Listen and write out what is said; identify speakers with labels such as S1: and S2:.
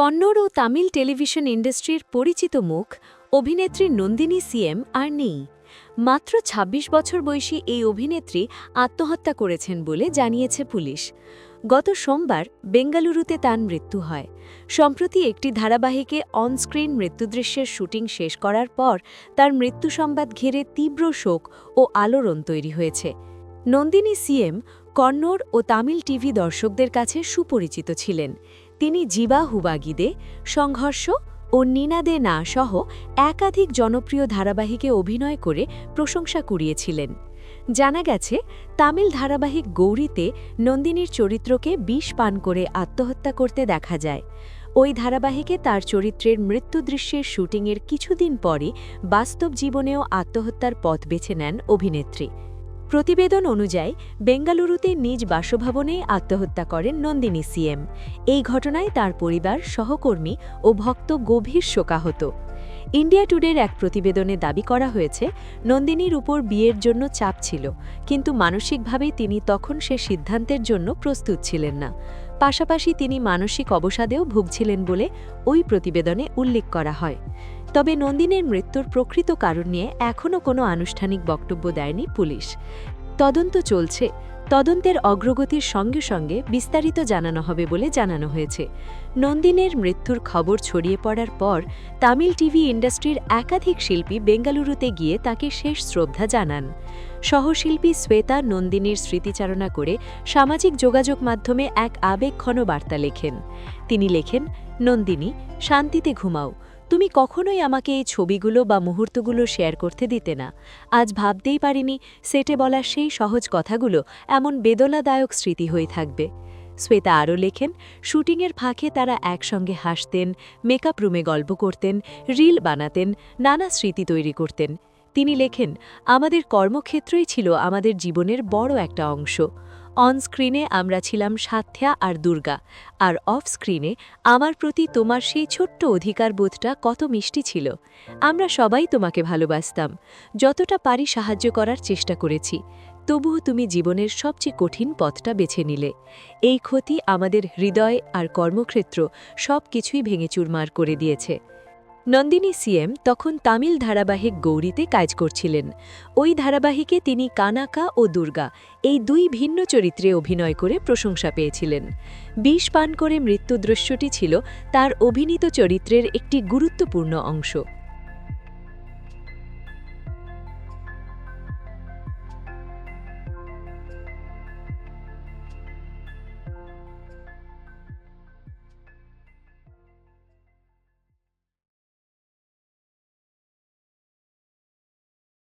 S1: কন্নড় ও তামিল টেলিভিশন ইন্ডাস্ট্রির পরিচিত মুখ, অভিনেত্রী নন্দিনী সিএম আর নেই। মাত্র ২৬ বছর বয়সী এই অভিনেত্রী আত্মহত্যা করেছেন বলে জানিয়েছে পুলিশ। গত সোমবার বেঙ্গালুরুতে তার মৃত্যু হয়। সম্প্রতি একটি ধারাবাহিকে অনস্ক্রিন মৃত্যুদৃশ্যের শুটিং শেষ করার পর তার মৃত্যু সংবাদ ঘিরে তীব্র শোক ও আলোড়ন তৈরি হয়েছে। নন্দিনী সিএম কন্নড় ও তামিল টিভি দর্শকদের কাছে সুপরিচিত ছিলেন। তিনি জিবা হুবাগিদে সংঘর্ষ ও নিনাদে না সহ একাধিক জনপ্রিয় ধারাবাহিকে অভিনয় করে প্রশংসা কুড়িয়েছিলেন। জানা গেছে, তামিল ধারাবাহিক গৌরীতে নন্দিনীর চরিত্রকে বিষ পান করে আত্মহত্যা করতে দেখা যায়। ওই ধারাবাহিকে তার চরিত্রের মৃত্যুদৃশ্যের শুটিংয়ের কিছুদিন পরই বাস্তব জীবনেও আত্মহত্যার পথ বেছে নেন অভিনেত্রী। প্রতিবেদন অনুযায়ী, বেঙ্গালুরুতে নিজ বাসভবনেই আত্মহত্যা করেন নন্দিনী সিএম। এই ঘটনায় তার পরিবার, সহকর্মী ও ভক্ত গভীর শোকাহত। ইন্ডিয়া টুডের এক প্রতিবেদনে দাবি করা হয়েছে, নন্দিনীর উপর বিয়ের জন্য চাপ ছিল, কিন্তু মানসিকভাবেই তিনি তখন সে সিদ্ধান্তের জন্য প্রস্তুত ছিলেন না। পাশাপাশি তিনি মানসিক অবসাদেও ভুগছিলেন বলে ওই প্রতিবেদনে উল্লেখ করা হয়। তবে নন্দিনীর মৃত্যুর প্রকৃত কারণ নিয়ে এখনও কোনো আনুষ্ঠানিক বক্তব্য দেয়নি পুলিশ। তদন্ত চলছে। তদন্তের অগ্রগতির সঙ্গে সঙ্গে বিস্তারিত জানানো হবে বলে জানানো হয়েছে। নন্দিনের মৃত্যুর খবর ছড়িয়ে পড়ার পর তামিল টিভি ইন্ডাস্ট্রির একাধিক শিল্পী বেঙ্গালুরুতে গিয়ে তাকে শেষ শ্রদ্ধা জানান। সহশিল্পী শ্বেতা নন্দিনীর স্মৃতিচারণা করে সামাজিক যোগাযোগ মাধ্যমে এক আবেগঘন বার্তা লেখেন। তিনি লেখেন, নন্দিনী, শান্তিতে ঘুমাও। তুমি কখনোই আমাকে এই ছবিগুলো বা মুহূর্তগুলো শেয়ার করতে দিতে না। আজ ভাবতেই পারিনি সেটে বলা সেই সহজ কথাগুলো এমন বেদনাদায়ক স্মৃতি হয়ে থাকবে। শ্বেতা আরও লেখেন, শুটিংয়ের ফাঁকে তারা একসঙ্গে হাসতেন, মেকআপ রুমে গল্প করতেন, রিল বানাতেন, নানা স্মৃতি তৈরি করতেন। তিনি লেখেন, আমাদের কর্মক্ষেত্রই ছিল আমাদের জীবনের বড় একটা অংশ। অন স্ক্রিনে আমরা ছিলাম সাথ্যা আর দুর্গা। আর অফ স্ক্রিনে আমার প্রতি তোমার সেই ছোট্ট অধিকার বোধটা কত মিষ্টি ছিল। আমরা সবাই তোমাকে ভালোবাসতাম। যতটা পারি সাহায্য করার চেষ্টা করেছি। তবুও তুমি জীবনের সবচেয়ে কঠিন পথটা বেছে নিলে। এই ক্ষতি আমাদের হৃদয় আর কর্মক্ষেত্র সব কিছুই ভেঙে চুরমার করে দিয়েছে। নন্দিনী সিএম তখন তামিল ধারাবাহিক গৌরীতে কাজ করছিলেন। ওই ধারাবাহিকে তিনি কানাকা ও দুর্গা এই দুই ভিন্ন চরিত্রে অভিনয় করে প্রশংসা পেয়েছিলেন। বিষ পান করে মৃত্যুদৃশ্যটি ছিল তার অভিনীত চরিত্রের একটি গুরুত্বপূর্ণ অংশ।